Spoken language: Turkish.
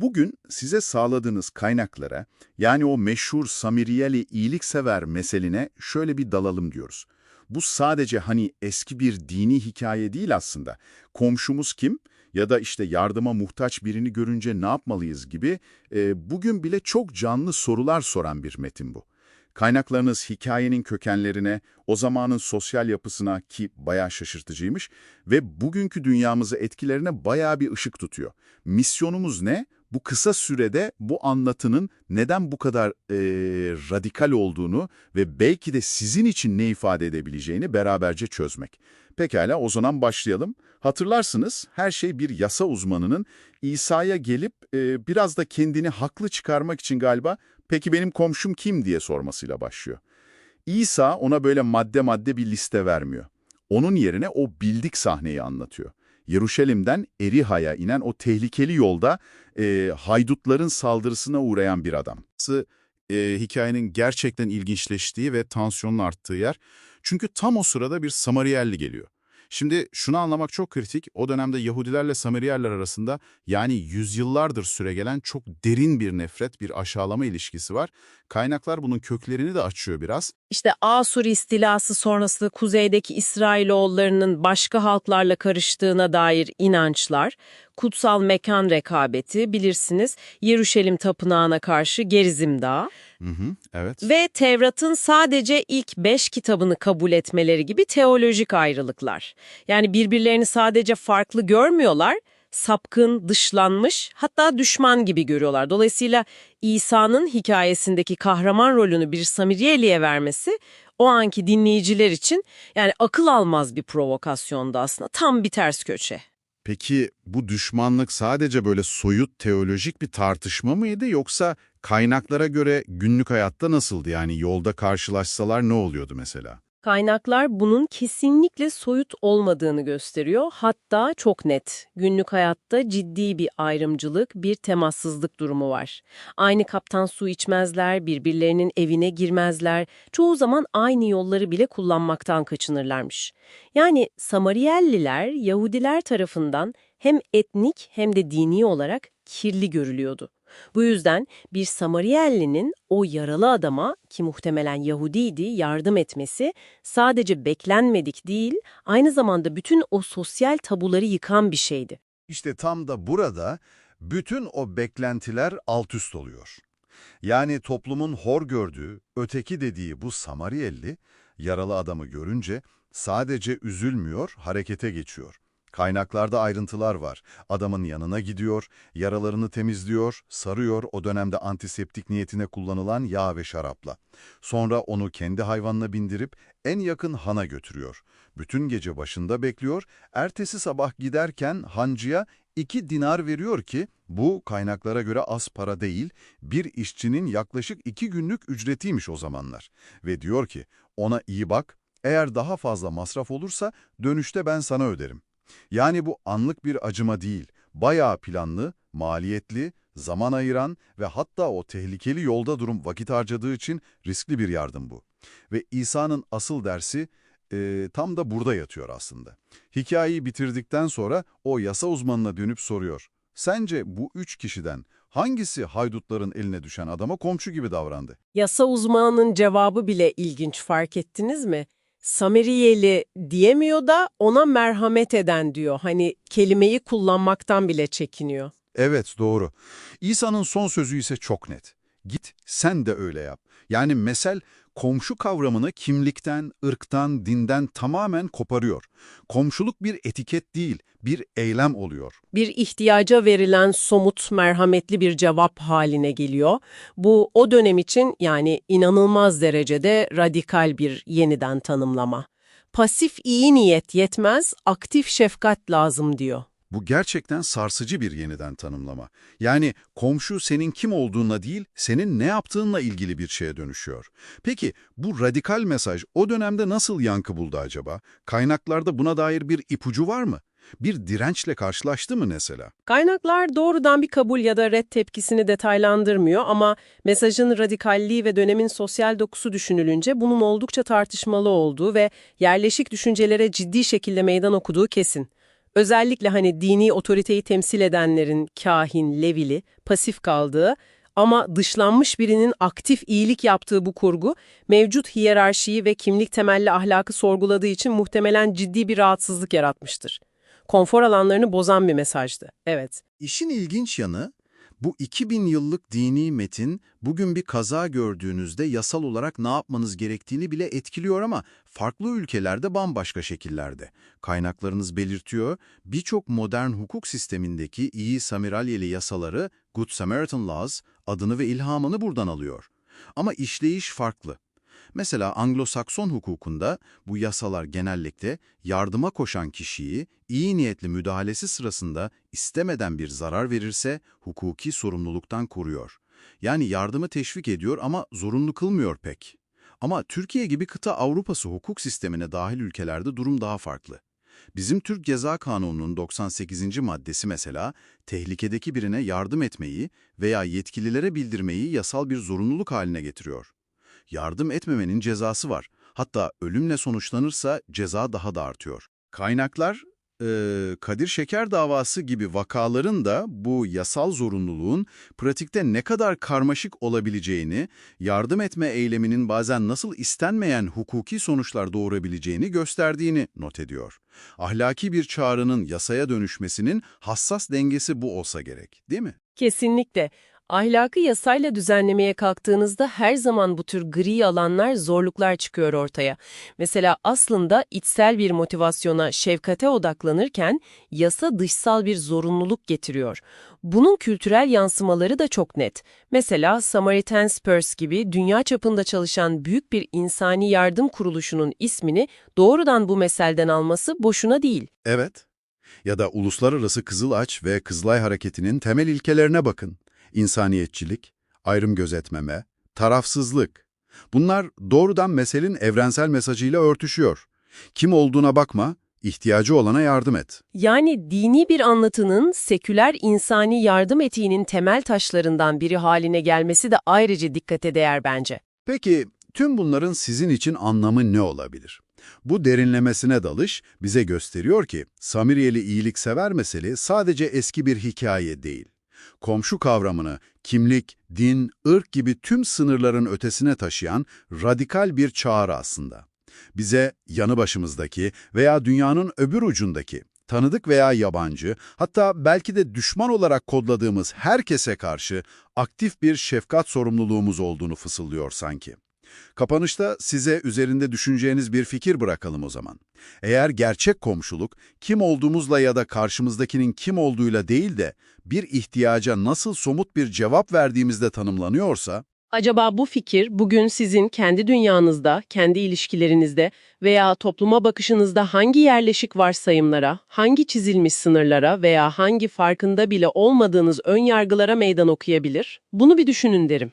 Bugün size sağladığınız kaynaklara, yani o meşhur Samiriyeli iyiliksever meseline şöyle bir dalalım diyoruz. Bu sadece hani eski bir dini hikaye değil aslında. Komşumuz kim ya da işte yardıma muhtaç birini görünce ne yapmalıyız gibi e, bugün bile çok canlı sorular soran bir metin bu. Kaynaklarınız hikayenin kökenlerine, o zamanın sosyal yapısına ki bayağı şaşırtıcıymış ve bugünkü dünyamızı etkilerine bayağı bir ışık tutuyor. Misyonumuz ne? Bu kısa sürede bu anlatının neden bu kadar e, radikal olduğunu ve belki de sizin için ne ifade edebileceğini beraberce çözmek. Pekala o zaman başlayalım. Hatırlarsınız her şey bir yasa uzmanının İsa'ya gelip e, biraz da kendini haklı çıkarmak için galiba peki benim komşum kim diye sormasıyla başlıyor. İsa ona böyle madde madde bir liste vermiyor. Onun yerine o bildik sahneyi anlatıyor. Yeruşalim'den Eriha'ya inen o tehlikeli yolda e, haydutların saldırısına uğrayan bir adam. E, hikayenin gerçekten ilginçleştiği ve tansiyonun arttığı yer. Çünkü tam o sırada bir Samariyelli geliyor. Şimdi şunu anlamak çok kritik. O dönemde Yahudilerle Samariyerler arasında yani yüzyıllardır süregelen çok derin bir nefret, bir aşağılama ilişkisi var. Kaynaklar bunun köklerini de açıyor biraz. İşte Asur istilası sonrası kuzeydeki İsrailoğullarının başka halklarla karıştığına dair inançlar, kutsal mekan rekabeti, bilirsiniz Yeruşalim Tapınağı'na karşı Gerizim Dağı Hı hı, evet. ve Tevrat'ın sadece ilk beş kitabını kabul etmeleri gibi teolojik ayrılıklar. Yani birbirlerini sadece farklı görmüyorlar, sapkın, dışlanmış hatta düşman gibi görüyorlar. Dolayısıyla İsa'nın hikayesindeki kahraman rolünü bir Samiriyeli'ye vermesi o anki dinleyiciler için yani akıl almaz bir provokasyondu aslında. Tam bir ters köşe. Peki bu düşmanlık sadece böyle soyut teolojik bir tartışma mıydı yoksa kaynaklara göre günlük hayatta nasıldı? Yani yolda karşılaşsalar ne oluyordu mesela? Kaynaklar bunun kesinlikle soyut olmadığını gösteriyor. Hatta çok net. Günlük hayatta ciddi bir ayrımcılık, bir temassızlık durumu var. Aynı kaptan su içmezler, birbirlerinin evine girmezler. Çoğu zaman aynı yolları bile kullanmaktan kaçınırlarmış. Yani Samariyelliler Yahudiler tarafından hem etnik hem de dini olarak kirli görülüyordu. Bu yüzden bir Samariyelli'nin o yaralı adama ki muhtemelen Yahudiydi yardım etmesi sadece beklenmedik değil, aynı zamanda bütün o sosyal tabuları yıkan bir şeydi. İşte tam da burada bütün o beklentiler alt üst oluyor. Yani toplumun hor gördüğü, öteki dediği bu Samariyelli, yaralı adamı görünce sadece üzülmüyor, harekete geçiyor. Kaynaklarda ayrıntılar var. Adamın yanına gidiyor, yaralarını temizliyor, sarıyor o dönemde antiseptik niyetine kullanılan yağ ve şarapla. Sonra onu kendi hayvanına bindirip en yakın hana götürüyor. Bütün gece başında bekliyor, ertesi sabah giderken hancıya iki dinar veriyor ki bu kaynaklara göre az para değil, bir işçinin yaklaşık iki günlük ücretiymiş o zamanlar. Ve diyor ki ona iyi bak, eğer daha fazla masraf olursa dönüşte ben sana öderim. Yani bu anlık bir acıma değil, bayağı planlı, maliyetli, zaman ayıran ve hatta o tehlikeli yolda durum vakit harcadığı için riskli bir yardım bu. Ve İsa'nın asıl dersi e, tam da burada yatıyor aslında. Hikayeyi bitirdikten sonra o yasa uzmanına dönüp soruyor. Sence bu üç kişiden hangisi haydutların eline düşen adama komşu gibi davrandı? Yasa uzmanının cevabı bile ilginç fark ettiniz mi? Sameriyeli diyemiyor da ona merhamet eden diyor. Hani kelimeyi kullanmaktan bile çekiniyor. Evet doğru. İsa'nın son sözü ise çok net. Git sen de öyle yap. Yani mesel komşu kavramını kimlikten, ırktan, dinden tamamen koparıyor. Komşuluk bir etiket değil, bir eylem oluyor. Bir ihtiyaca verilen somut, merhametli bir cevap haline geliyor. Bu o dönem için yani inanılmaz derecede radikal bir yeniden tanımlama. Pasif iyi niyet yetmez, aktif şefkat lazım diyor. Bu gerçekten sarsıcı bir yeniden tanımlama. Yani komşu senin kim olduğunla değil, senin ne yaptığınla ilgili bir şeye dönüşüyor. Peki bu radikal mesaj o dönemde nasıl yankı buldu acaba? Kaynaklarda buna dair bir ipucu var mı? Bir dirençle karşılaştı mı mesela? Kaynaklar doğrudan bir kabul ya da red tepkisini detaylandırmıyor ama mesajın radikalliği ve dönemin sosyal dokusu düşünülünce bunun oldukça tartışmalı olduğu ve yerleşik düşüncelere ciddi şekilde meydan okuduğu kesin. Özellikle hani dini otoriteyi temsil edenlerin kahin, levili, pasif kaldığı ama dışlanmış birinin aktif iyilik yaptığı bu kurgu, mevcut hiyerarşiyi ve kimlik temelli ahlakı sorguladığı için muhtemelen ciddi bir rahatsızlık yaratmıştır. Konfor alanlarını bozan bir mesajdı. Evet. İşin ilginç yanı, bu 2000 yıllık dini metin bugün bir kaza gördüğünüzde yasal olarak ne yapmanız gerektiğini bile etkiliyor ama farklı ülkelerde bambaşka şekillerde. Kaynaklarınız belirtiyor, birçok modern hukuk sistemindeki iyi Samiralyeli yasaları Good Samaritan Laws adını ve ilhamını buradan alıyor. Ama işleyiş farklı. Mesela Anglo-Sakson hukukunda bu yasalar genellikle yardıma koşan kişiyi iyi niyetli müdahalesi sırasında istemeden bir zarar verirse hukuki sorumluluktan koruyor. Yani yardımı teşvik ediyor ama zorunlu kılmıyor pek. Ama Türkiye gibi kıta Avrupası hukuk sistemine dahil ülkelerde durum daha farklı. Bizim Türk Ceza Kanunu'nun 98. maddesi mesela, tehlikedeki birine yardım etmeyi veya yetkililere bildirmeyi yasal bir zorunluluk haline getiriyor. Yardım etmemenin cezası var. Hatta ölümle sonuçlanırsa ceza daha da artıyor. Kaynaklar, eee, Kadir Şeker davası gibi vakaların da bu yasal zorunluluğun pratikte ne kadar karmaşık olabileceğini, yardım etme eyleminin bazen nasıl istenmeyen hukuki sonuçlar doğurabileceğini gösterdiğini not ediyor. Ahlaki bir çağrının yasaya dönüşmesinin hassas dengesi bu olsa gerek, değil mi? Kesinlikle. Ahlakı yasayla düzenlemeye kalktığınızda her zaman bu tür gri alanlar, zorluklar çıkıyor ortaya. Mesela aslında içsel bir motivasyona, şefkate odaklanırken yasa dışsal bir zorunluluk getiriyor. Bunun kültürel yansımaları da çok net. Mesela Samaritan Spurs gibi dünya çapında çalışan büyük bir insani yardım kuruluşunun ismini doğrudan bu meselden alması boşuna değil. Evet. Ya da Uluslararası Kızıl Aç ve Kızılay Hareketi'nin temel ilkelerine bakın. İnsaniyetçilik, ayrım gözetmeme, tarafsızlık. Bunlar doğrudan meselenin evrensel mesajıyla örtüşüyor. Kim olduğuna bakma, ihtiyacı olana yardım et. Yani dini bir anlatının seküler insani yardım etiğinin temel taşlarından biri haline gelmesi de ayrıca dikkate değer bence. Peki tüm bunların sizin için anlamı ne olabilir? Bu derinlemesine dalış bize gösteriyor ki Samiriyeli iyiliksever mesele sadece eski bir hikaye değil. Komşu kavramını kimlik, din, ırk gibi tüm sınırların ötesine taşıyan radikal bir çağrı aslında. Bize yanı başımızdaki veya dünyanın öbür ucundaki, tanıdık veya yabancı, hatta belki de düşman olarak kodladığımız herkese karşı aktif bir şefkat sorumluluğumuz olduğunu fısıldıyor sanki. Kapanışta size üzerinde düşüneceğiniz bir fikir bırakalım o zaman. Eğer gerçek komşuluk, kim olduğumuzla ya da karşımızdakinin kim olduğuyla değil de bir ihtiyaca nasıl somut bir cevap verdiğimizde tanımlanıyorsa, Acaba bu fikir bugün sizin kendi dünyanızda, kendi ilişkilerinizde veya topluma bakışınızda hangi yerleşik varsayımlara, hangi çizilmiş sınırlara veya hangi farkında bile olmadığınız ön yargılara meydan okuyabilir? Bunu bir düşünün derim.